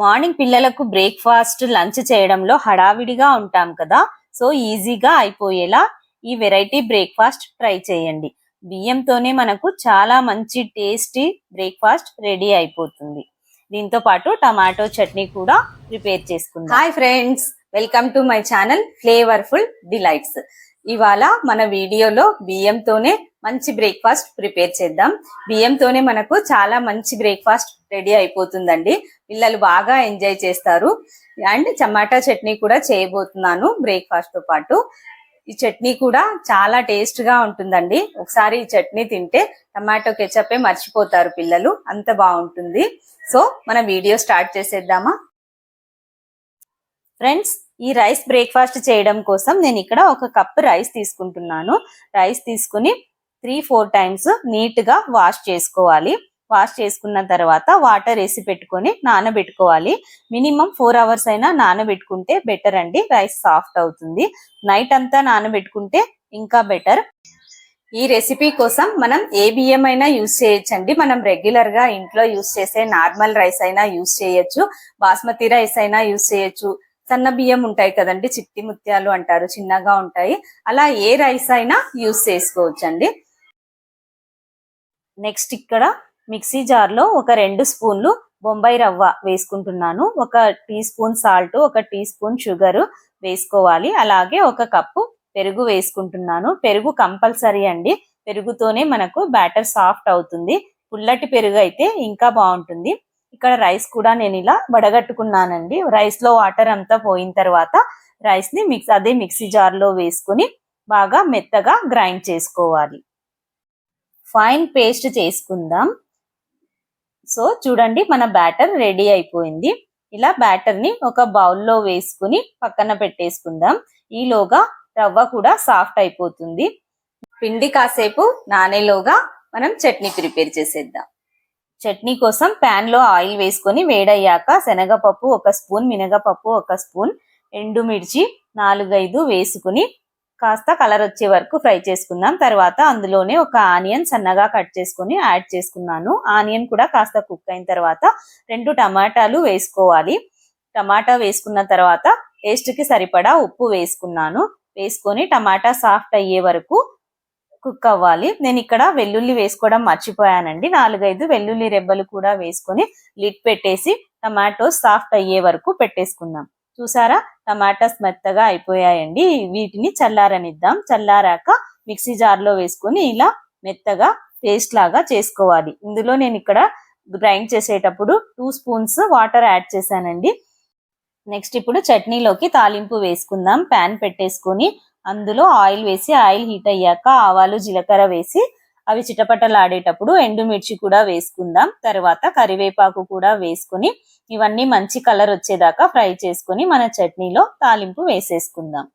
Morning పిల్లలకు breakfast lunch చేయడంలో హడావిడిగా ఉంటాం కదా. సో ఈజీగా అయిపోయేలా ఈ వెరైటీ బ్రేక్ఫాస్ట్ ట్రై చేయండి. బియ్యంతోనే మనకు చాలా మంచి టేస్టీ బ్రేక్ఫాస్ట్ రెడీ అయిపోతుంది. దీంతో పాటు టమాటో చట్నీ కూడా ప్రిపేర్ చేసుకుందాం. Hi friends welcome to my channel flavourful delights. ఇవాళ మన వీడియోలో బియ్యంతోనే మంచి బ్రేక్ఫాస్ట్ ప్రిపేర్ చేద్దాం. బియ్యంతోనే మనకు చాలా మంచి బ్రేక్ఫాస్ట్ రెడీ అయిపోతుందండి. పిల్లలు బాగా ఎంజాయ్ చేస్తారు. అండ్ టమాటా చట్నీ కూడా చేయబోతున్నాను బ్రేక్ఫాస్ట్తో పాటు. ఈ చట్నీ కూడా చాలా టేస్ట్గా ఉంటుందండి. ఒకసారి ఈ చట్నీ తింటే టమాటో కెచపే మర్చిపోతారు పిల్లలు. అంత బాగుంటుంది. సో మన వీడియో స్టార్ట్ చేసేద్దామా? ఫ్రెండ్స్ ఈ రైస్ బ్రేక్ఫాస్ట్ చేయడం కోసం నేను ఇక్కడ ఒక కప్ రైస్ తీసుకుంటున్నాను. రైస్ తీసుకుని త్రీ ఫోర్ టైమ్స్ నీట్గా వాష్ చేసుకోవాలి. వాష్ చేసుకున్న తర్వాత వాటర్ వేసి పెట్టుకొని నానబెట్టుకోవాలి. మినిమం ఫోర్ అవర్స్ అయినా నానబెట్టుకుంటే బెటర్ అండి. రైస్ సాఫ్ట్ అవుతుంది. నైట్ అంతా నానబెట్టుకుంటే ఇంకా బెటర్ ఈ రెసిపీ కోసం మనం ఏ బియ్యం అయినా యూస్ చేయొచ్చండి. మనం రెగ్యులర్గా ఇంట్లో యూస్ చేసే నార్మల్ రైస్ అయినా యూస్ చేయొచ్చు. బాస్మతి రైస్ అయినా యూస్ చేయొచ్చు. సన్న బియ్యం ఉంటాయి కదండి చిట్టి ముత్యాలు అంటారు చిన్నగా ఉంటాయి. అలా ఏ రైస్ అయినా యూస్ చేసుకోవచ్చు అండి నెక్స్ట్ ఇక్కడ మిక్సీ జార్లో ఒక రెండు స్పూన్లు బొంబాయి రవ్వ వేసుకుంటున్నాను. ఒక టీ స్పూన్ సాల్ట్ ఒక టీ స్పూన్ షుగర్ వేసుకోవాలి. అలాగే ఒక కప్పు పెరుగు వేసుకుంటున్నాను. పెరుగు కంపల్సరీ అండి. పెరుగుతోనే మనకు బ్యాటర్ సాఫ్ట్ అవుతుంది. పుల్లటి పెరుగు అయితే ఇంకా బాగుంటుంది. ఇక్కడ రైస్ కూడా నేను ఇలా వడగట్టుకున్నానండి. రైస్లో వాటర్ అంతా పోయిన తర్వాత రైస్ని మిక్స్ అదే మిక్సీ జార్లో వేసుకుని బాగా మెత్తగా గ్రైండ్ చేసుకోవాలి. ఫైన్ పేస్ట్ చేసుకుందాం. సో చూడండి మన బ్యాటర్ రెడీ అయిపోయింది. ఇలా బ్యాటర్ని ఒక బౌల్లో వేసుకుని పక్కన పెట్టేసుకుందాం. ఈలోగా రవ్వ కూడా సాఫ్ట్ అయిపోతుంది. పిండి కాసేపు నానేలోగా మనం చట్నీ ప్రిపేర్ చేసేద్దాం. చట్నీ కోసం పాన్లో ఆయిల్ వేసుకొని వేడయ్యాక శనగపప్పు ఒక స్పూన్ మినగపప్పు ఒక స్పూన్ ఎండుమిర్చి నాలుగైదు వేసుకుని కాస్త కలర్ వచ్చే వరకు ఫ్రై చేసుకుందాం. తర్వాత అందులోనే ఒక ఆనియన్ సన్నగా కట్ చేసుకుని యాడ్ చేసుకున్నాను. ఆనియన్ కూడా కాస్త కుక్ అయిన తర్వాత రెండు టమాటాలు వేసుకోవాలి. టమాటా వేసుకున్న తర్వాత టేస్ట్కి సరిపడా ఉప్పు వేసుకున్నాను. వేసుకొని టమాటా సాఫ్ట్ అయ్యే వరకు కుక్ అవ్వాలి. నేను ఇక్కడ వెల్లుల్లి వేసుకోవడం మర్చిపోయానండి. నాలుగైదు వెల్లుల్లి రెబ్బలు కూడా వేసుకొని లిడ్ పెట్టేసి టమాటోస్ సాఫ్ట్ అయ్యే వరకు పెట్టేసుకుందాం. చూసారా? టమాటాస్ మెత్తగా అయిపోయాయండి. వీటిని చల్లారనిద్దాం. చల్లారాక మిక్సీ జార్లో వేసుకొని ఇలా మెత్తగా పేస్ట్ లాగా చేసుకోవాలి. ఇందులో నేను ఇక్కడ గ్రైండ్ చేసేటప్పుడు టూ స్పూన్స్ వాటర్ యాడ్ చేశానండి. నెక్స్ట్ ఇప్పుడు చట్నీలోకి తాలింపు వేసుకుందాం. ప్యాన్ పెట్టేసుకొని అందులో ఆయిల్ వేసి ఆయిల్ హీట్ అయ్యాక ఆవాలు జీలకర్ర వేసి అవి చిటపటలాడేటప్పుడు ఎండుమిర్చి కూడా వేసుకుందాం. తర్వాత కరివేపాకు కూడా వేసుకుని ఇవన్నీ మంచి కలర్ వచ్చేదాకా ఫ్రై చేసుకుని మన చట్నీలో తాలింపు వేసేసుకుందాం.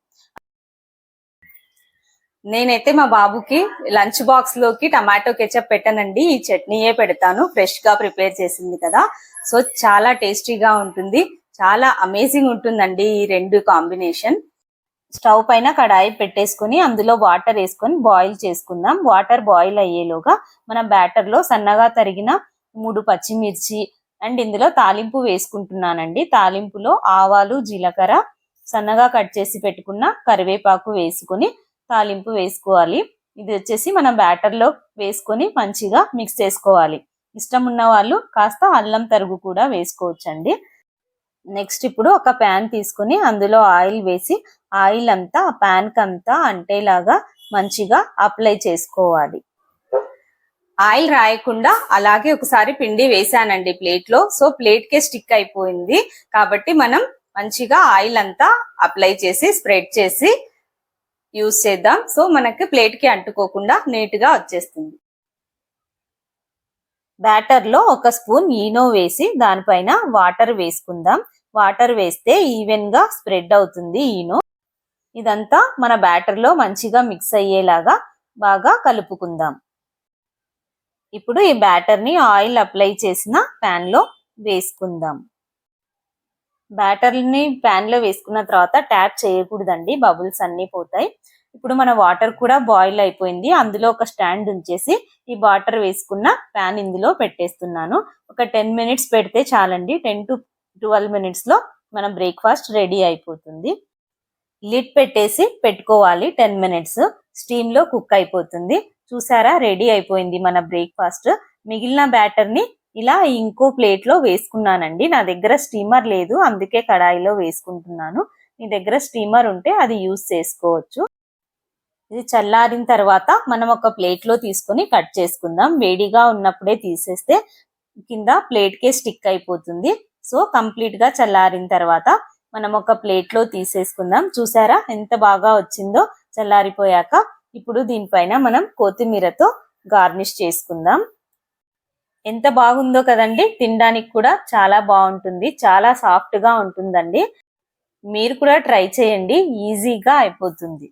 నేనైతే మా బాబుకి లంచ్ బాక్స్లోకి టమాటో కెచప్ పెట్టనండి. ఈ చట్నీయే పెడతాను. ఫ్రెష్గా ప్రిపేర్ చేసింది కదా. సో చాలా టేస్టీగా ఉంటుంది. చాలా అమేజింగ్ ఉంటుందండి ఈ రెండు కాంబినేషన్. స్టవ్ పైన కడాయి పెట్టేసుకుని అందులో వాటర్ వేసుకొని బాయిల్ చేసుకుందాం. వాటర్ బాయిల్ అయ్యేలోగా మన బ్యాటర్లో సన్నగా తరిగిన మూడు పచ్చిమిర్చి అండ్ ఇందులో తాలింపు వేసుకుంటున్నానండి. తాలింపులో ఆవాలు జీలకర్ర సన్నగా కట్ చేసి పెట్టుకున్న కరివేపాకు వేసుకొని తాలింపు వేసుకోవాలి. ఇది వచ్చేసి మన బ్యాటర్లో వేసుకొని మంచిగా మిక్స్ చేసుకోవాలి. ఇష్టం ఉన్న వాళ్ళు కాస్త అల్లం తరుగు కూడా వేసుకోవచ్చండి. నెక్స్ట్ ఇప్పుడు ఒక ప్యాన్ తీసుకుని అందులో ఆయిల్ వేసి ఆయిల్ అంతా ఆ ప్యాన్ అంతా అంటేలాగా మంచిగా అప్లై చేసుకోవాలి. ఆయిల్ రాయకుండా అలాగే ఒకసారి పిండి వేసానండి ప్లేట్లో సో ప్లేట్ కే స్టిక్ అయిపోయింది. కాబట్టి మనం మంచిగా ఆయిల్ అంతా అప్లై చేసి స్ప్రెడ్ చేసి యూస్ చేద్దాం. సో మనకి ప్లేట్కి అంటుకోకుండా నీట్గా వచ్చేస్తుంది. బ్యాటర్లో ఒక స్పూన్ ఈనో వేసి దానిపైన వాటర్ వేసుకుందాం. వాటర్ వేస్తే ఈవెన్గా స్ప్రెడ్ అవుతుంది ఈనో. ఇదంతా మన బ్యాటర్లో మంచిగా మిక్స్ అయ్యేలాగా బాగా కలుపుకుందాం. ఇప్పుడు ఈ బ్యాటర్ని ఆయిల్ అప్లై చేసిన ప్యాన్లో వేసుకుందాం. బ్యాటర్ని ప్యాన్లో వేసుకున్న తర్వాత ట్యాప్ చేయకూడదండి బబుల్స్ అన్ని పోతాయి. ఇప్పుడు మన వాటర్ కూడా బాయిల్ అయిపోయింది అందులో ఒక స్టాండ్ ఉంచేసి ఈ వాటర్ వేసుకున్న ప్యాన్ ఇందులో పెట్టేస్తున్నాను. ఒక టెన్ మినిట్స్ పెడితే చాలండి టెన్ టు ట్వెల్వ్ మినిట్స్లో మన బ్రేక్ఫాస్ట్ రెడీ అయిపోతుంది. లిడ్ పెట్టేసి పెట్టుకోవాలి టెన్ మినిట్స్. స్టీమ్లో కుక్ అయిపోతుంది. చూసారా? రెడీ అయిపోయింది మన బ్రేక్ఫాస్ట్. మిగిలిన బ్యాటర్ని ఇలా ఇంకో ప్లేట్లో వేసుకున్నానండి. నా దగ్గర స్టీమర్ లేదు. అందుకే కడాయిలో వేసుకుంటున్నాను. మీ దగ్గర స్టీమర్ ఉంటే అది యూస్ చేసుకోవచ్చు. ఇది చల్లారిన తర్వాత మనం ఒక ప్లేట్లో తీసుకొని కట్ చేసుకుందాం. వేడిగా ఉన్నప్పుడే తీసేస్తే కింద ప్లేట్ కే స్టిక్ అయిపోతుంది. సో కంప్లీట్గా చల్లారిన తర్వాత మనం ఒక ప్లేట్లో తీసేసుకుందాం. చూసారా? ఎంత బాగా వచ్చిందో చల్లారిపోయాక ఇప్పుడు దీనిపైన మనం కొత్తిమీరతో గార్నిష్ చేసుకుందాం. ఎంత బాగుందో కదండి? తినడానికి కూడా చాలా బాగుంటుంది. చాలా సాఫ్ట్గా ఉంటుందండి. మీరు కూడా ట్రై చేయండి. ఈజీగా అయిపోతుంది.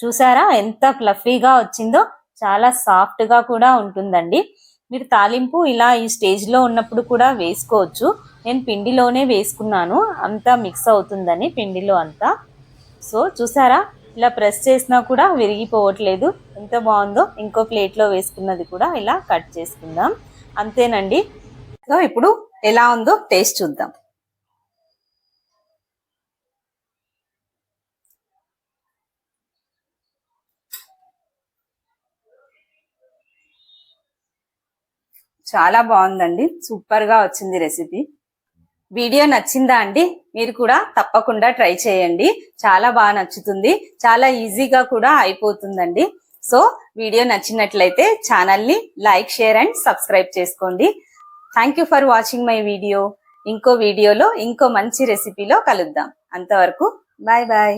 చూసారా? ఎంత ఫ్లఫీగా వచ్చిందో. చాలా సాఫ్ట్గా కూడా ఉంటుందండి. మీరు తాలింపు ఇలా ఈ స్టేజ్లో ఉన్నప్పుడు కూడా వేసుకోవచ్చు. నేను పిండిలోనే వేసుకున్నాను. అంతా మిక్స్ అవుతుందని పిండిలో అంతా. సో చూసారా? ఇలా ప్రెస్ చేసినా కూడా విరిగిపోవట్లేదు. ఎంత బాగుందో ఇంకో ప్లేట్లో వేసుకున్నది కూడా ఇలా కట్ చేసుకుందాం. అంతేనండి. సో ఇప్పుడు ఎలా ఉందో టేస్ట్ చూద్దాం. చాలా బాగుందండి. సూపర్గా వచ్చింది రెసిపీ. వీడియో నచ్చిందా అండి? మీరు కూడా తప్పకుండా ట్రై చేయండి. చాలా బాగా నచ్చుతుంది. చాలా ఈజీగా కూడా అయిపోతుందండి. సో వీడియో నచ్చినట్లయితే ఛానల్ని లైక్ షేర్ అండ్ సబ్స్క్రైబ్ చేసుకోండి. Thank you for watching my video ఇంకో వీడియోలో ఇంకో మంచి రెసిపీలో కలుద్దాం. అంతవరకు బాయ్ బాయ్